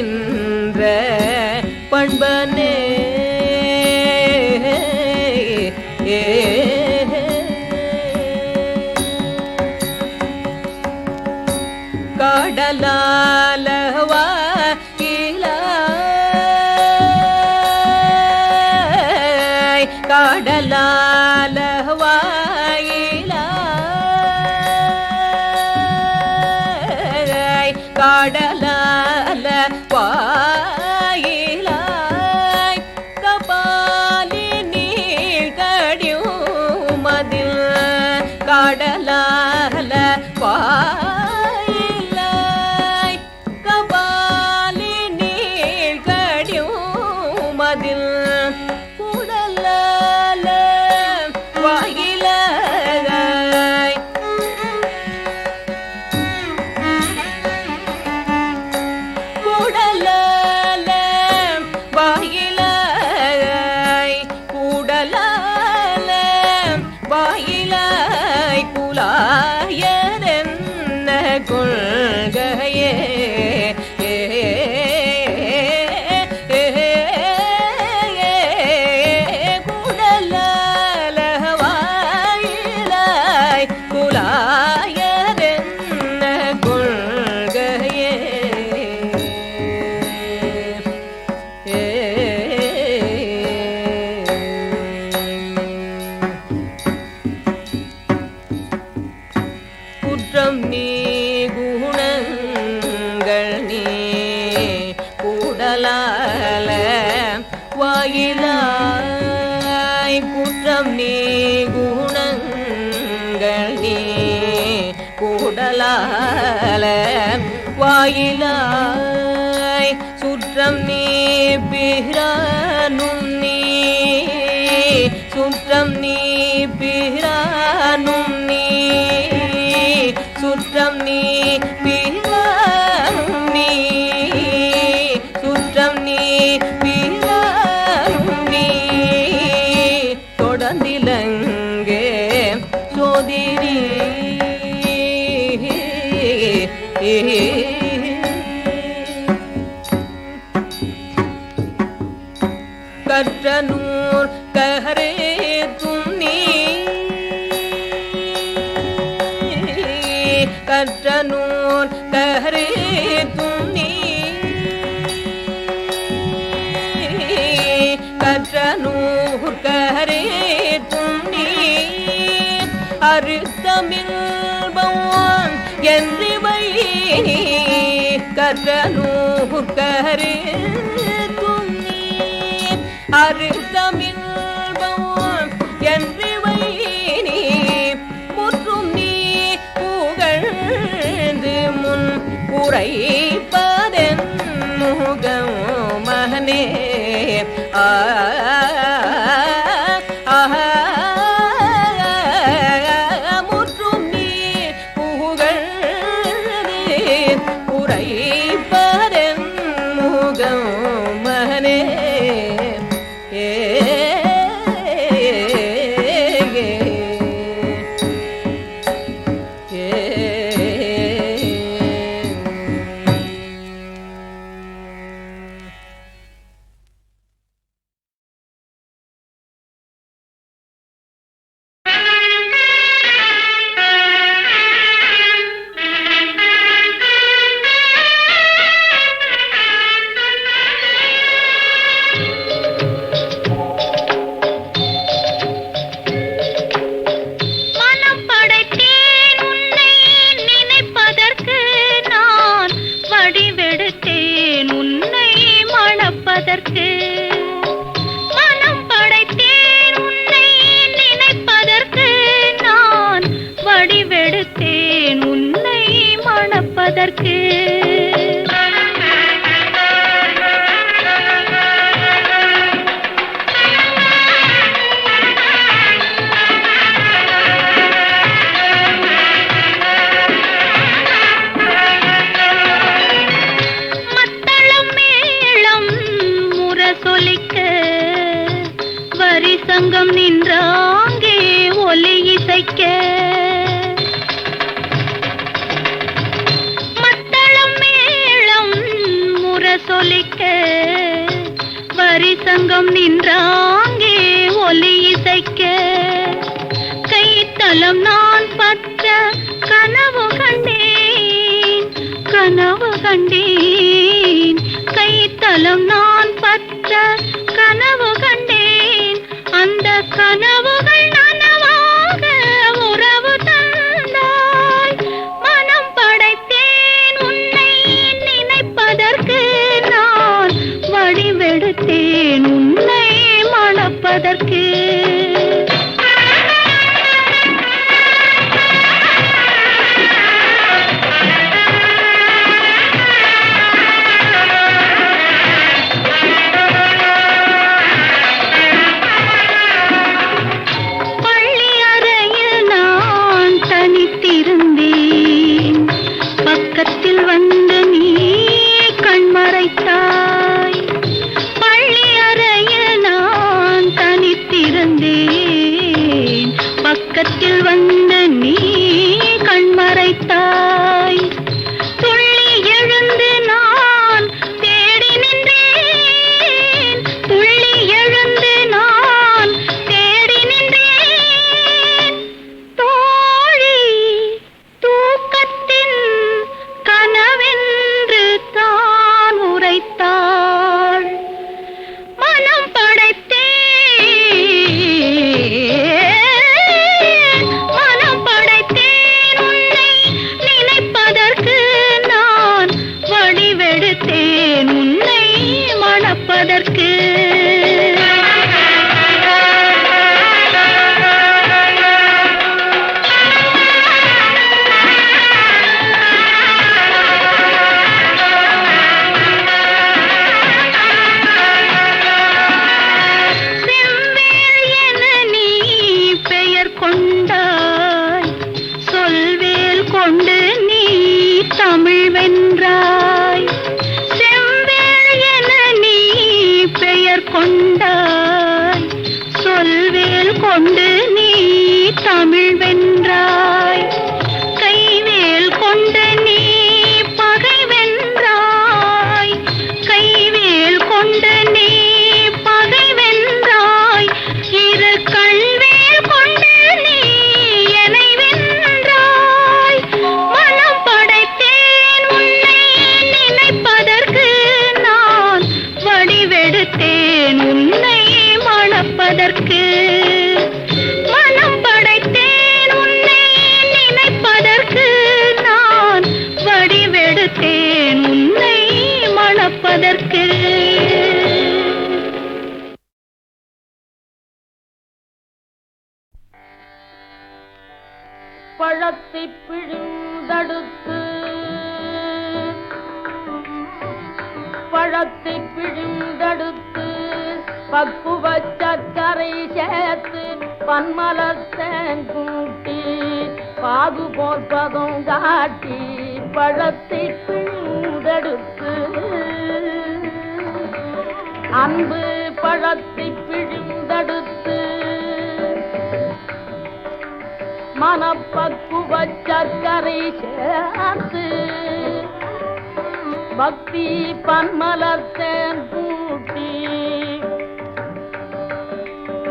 إن சுற்றனும் நீ சுற்றம் मोर करे तुमने கற்றனூர் கரே துணி அருத்தமிழ்பவான் என்றிவை கற்றனூர் கரே துணி அருத்தமிழ் ನೇ ಆ என்றாங்கே ஒலி இசைக்க. மத்தளம் மேளம் முரசொலிக்க வரிசங்கம் நின்றாங்கே ஒலி இசைக்க. கைத்தளம் நான் பற்ற கனவு கண்டேன். கனவு கண்டேன். கைத்தளம் நான் பாசம் காட்டி பழத்தை பிழுந்தெடுத்து அன்பு பழத்தை பிழுந்தெடுத்து மனப்பக்குவ சர்க்கரை சேர்த்து பக்தி பன்மலர்த்தேன் கூட்டி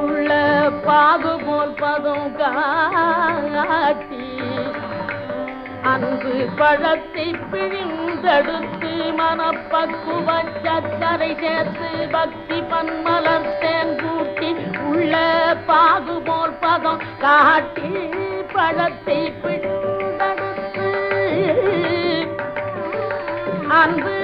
உள்ள பாகுபோல் பதும் காட்டி அன்பு பழத்தை பிழிந்தெடுத்து மனப்பக்குவ சர்க்கரை சேர்த்து பக்தி பன்மலர் தேன் கூட்டி உள்ள பாகு பதம் காட்டி பழத்தை பிழிந்தெடுத்து. அன்பு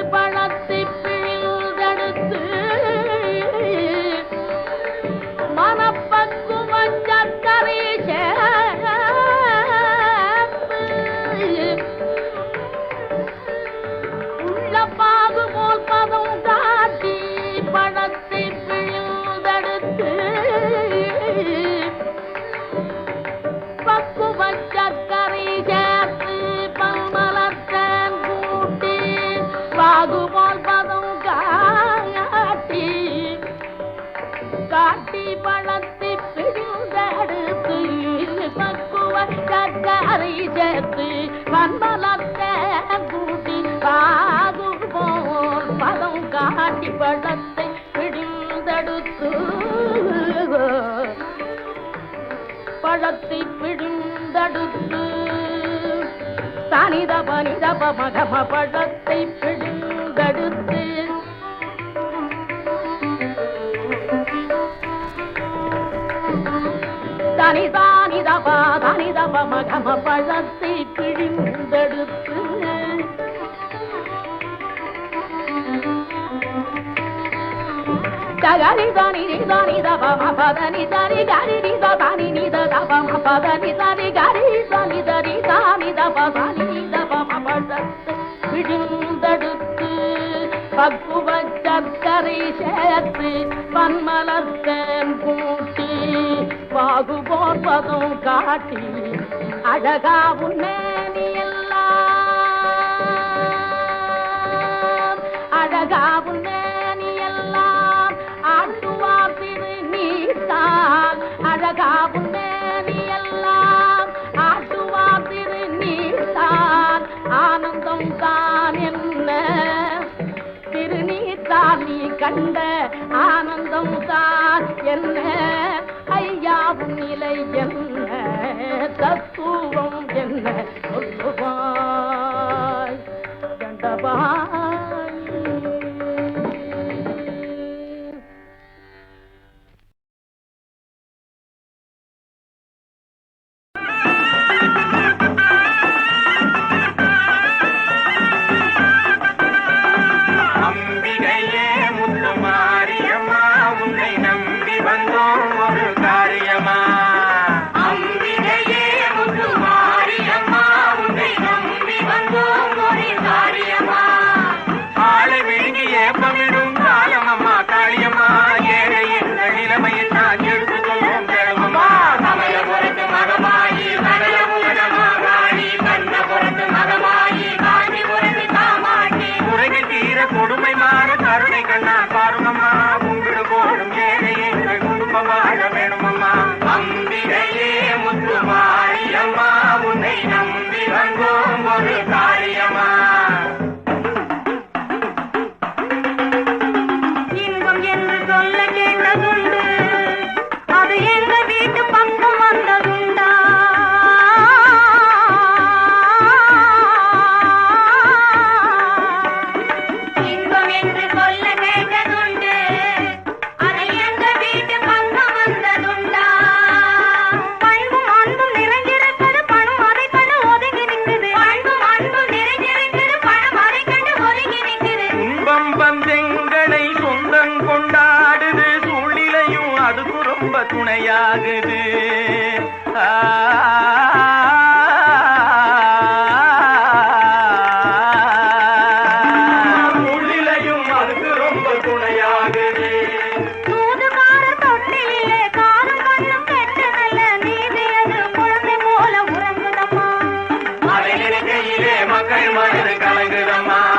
சேர்த்து வன்மலத்த கூட்டி பாகுபோர் பதம் காட்டி பழத்தை பிடிந்தெடுத்து பழத்தை பிடிந்தெடுத்து தனித பனிதப மகம பழத்தை பிடிந்தெடுத்து தனிதா பவமகம பழத்தை பிழிந்தெடுத்து ககரி தானி தானி தப மபதனி தனி கரி நி தானி நி தப மபதனி தனி கரி தானி தனி தானி நி பக்குவ சர்க்கரை சேர்த்து பன்மலர்த்தேன் கூட்டி பாகுபோர் பதம் காட்டி அழகா உன்னேனி எல்லாம். அழகா உன்னேனி எல்லாம். ஆட்டுவார் திரு நீத்தான் அழகா உன்னேனி எல்லாம். ஆட்டுவார் திரு நீத்தான் ஆனந்தம் தான் என்ன? திருநீத்தான் நீ கண்ட ஆனந்தம் தான் என்ன? ஐயாவும் நிலை என்ன? தத்துவம் என்ன சொல்லுவாய்? கண்டபா விழுங்கி அதை மக்கள் மனது கலங்குதம்மா.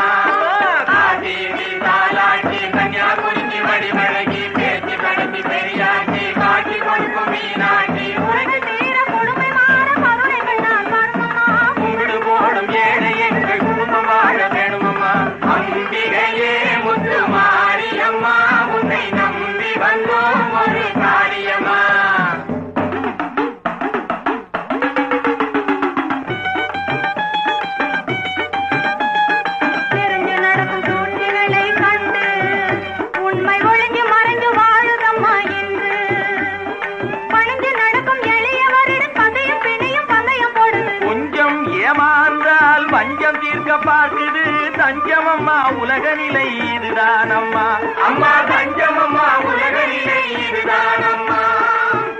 பார்க்குது தஞ்சம் அம்மா உலக நிலை இதுதான் அம்மா அம்மா தஞ்சம் அம்மா உலக நிலை இதுதான் அம்மா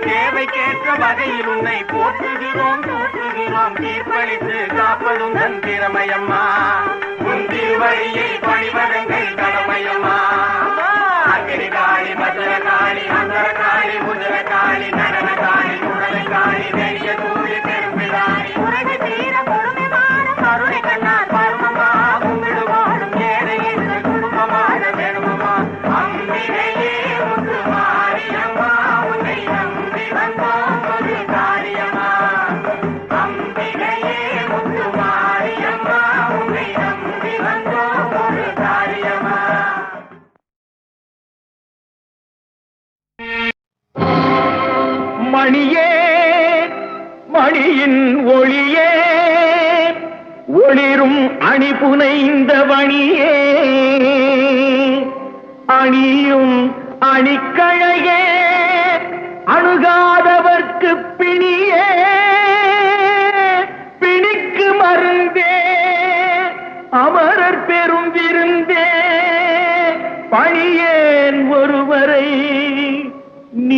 தேவைக்கேற்ற வகையில் உன்னை போற்றுகிறோம் தூற்றுகிறோம் தீர்ப்பளித்து காப்பதும் தன் திறமையம்மா. உன் திருவழியை பணிவதங்கள் கடமையம்மா. அக்கினி காளி பத்திர காளி அந்தர காளி குதிர காளி நடன காளி குடலை காளி நெடிய தூளி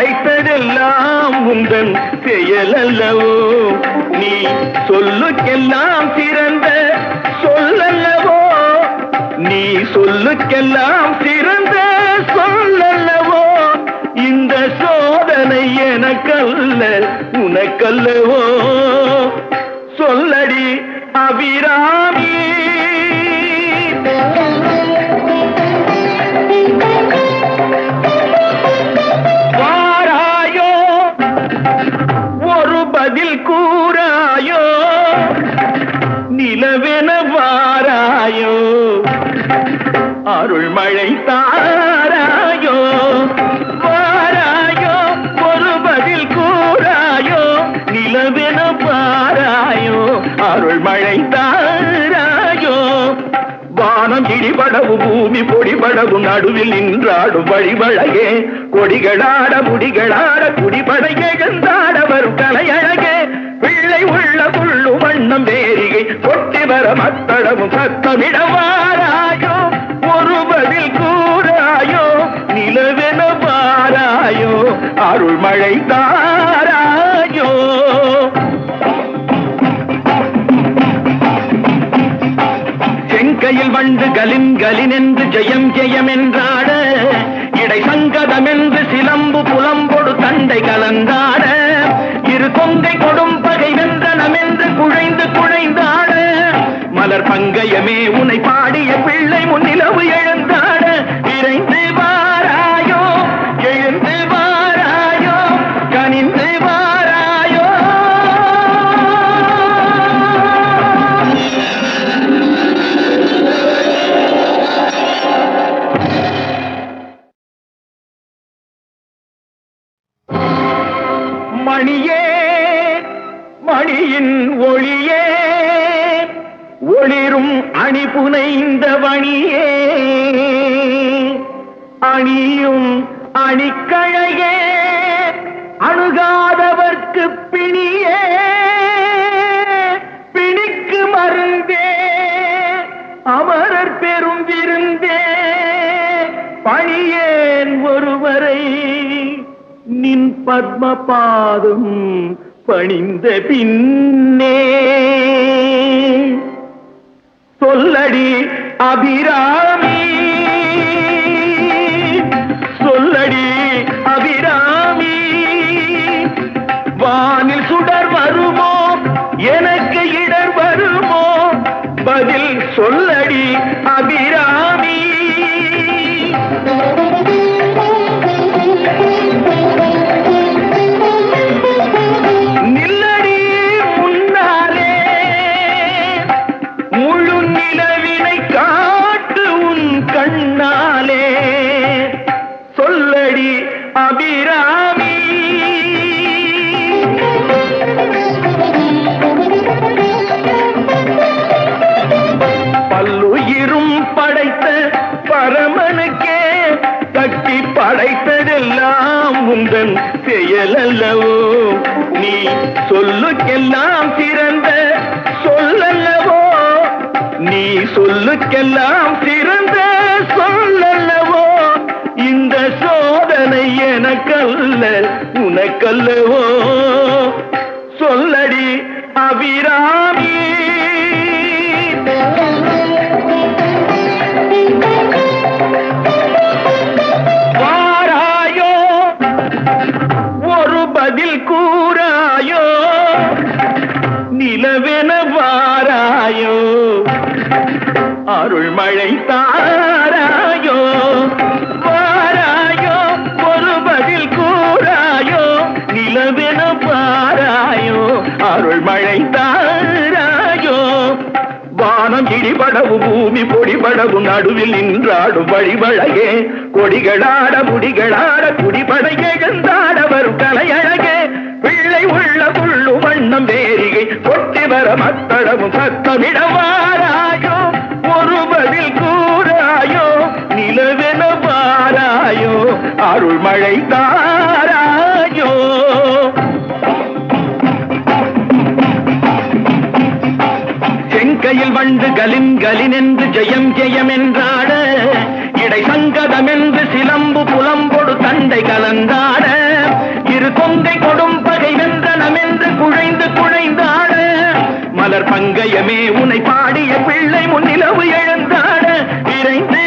படைத்ததெல்லாம் உந்தன் செயலல்லவோ? நீ சொல்லுக்கெல்லாம் சிறந்த சொல்லல்லவோ? நீ சொல்லுக்கெல்லாம் சிறந்த சொல்லல்லவோ? இந்த சோதனை எனக்கல்ல உனக்கல்லவோ? சொல்லடி அபிராமி. பூமி பொடிபடவும் நடுவில் நின்றாடும் வழிவழகே. கொடிகளாட முடிகளாட குடிபடையே எழுந்தாட வரும் கலையழகே. பிள்ளை உள்ள புள்ளு வண்ணம் வேரிகை கொட்டி வர மத்தளவும் சத்தமிடவாராயோ. ஒரு பதில் கூறாயோ நிலவென பாராயோ. அருள் மழை செங்கையில் வண்டு கலின் கலின் என்று ஜெயம் ஜெயம் என்றாட இடை சங்கதம் என்று சிலம்பு புலம்பொடு தண்டை கலந்தாட இரு கொங்கை கொடும் பகை வென்றனம் என்று குழைந்து குழைந்தாட மலர் பங்கயமே உனை பாடிய பிள்ளை முன்னிலவு எழுந்தாட விரைந்து வாராயோ எழுந்து வாராயோ கனிந்து வாராயோ அணி புனைந்த வணியே. அணியும் அணிக்கழையே அணுகாதவர்க்கு பிணியே. பிணிக்கு மருந்தே அமரர் பெரும் விருந்தே. பணியேன் ஒருவரை நின் பத்ம பாதம் பணிந்த பின்னே. சொல்லடி அபிராமி செயலல்லவோ நீ சொல்லுக்கெல்லாம் சிறந்த சொல்லல்லவோ? நீ சொல்லுக்கெல்லாம் சிறந்த சொல்லல்லவோ? இந்த சோதனை எனக்கல்ல உனக்கல்லவோ? சொல்லடி அபிராமி அருள் மழை தாராயோ வாராயோ? ஒரு பதில் கூறாயோ? நிலவென பாராயோ அருள் மழை தாராயோ வானம் இடிபடவும் பூமி பொடிபடவும் நடுவில் நின்றாடும் வழிவழகே. கொடிகளாட முடிகளாட குடிபட எழுந்தாட வரும் கலையழகே. பிள்ளை உள்ள புள்ளு வண்ணம் வேரிகை கொட்டி வர மத்தளவும் சத்தமிடவாராயோ அருள் மழை தாராயோ செங்கையில் வண்டு கலின் கலின் என்று ஜெயம் ஜெயம் என்றாட இடை சங்கதம் என்று சிலம்பு புலம்பொடு தண்டை கலந்தாட இரு கொங்கை கொடும் பகை வென்றனம் என்று குழைந்து குழைந்தாட மலர் பங்கயமே உனை பாடிய பிள்ளை முன்னிலவு எழுந்தாட விரைந்து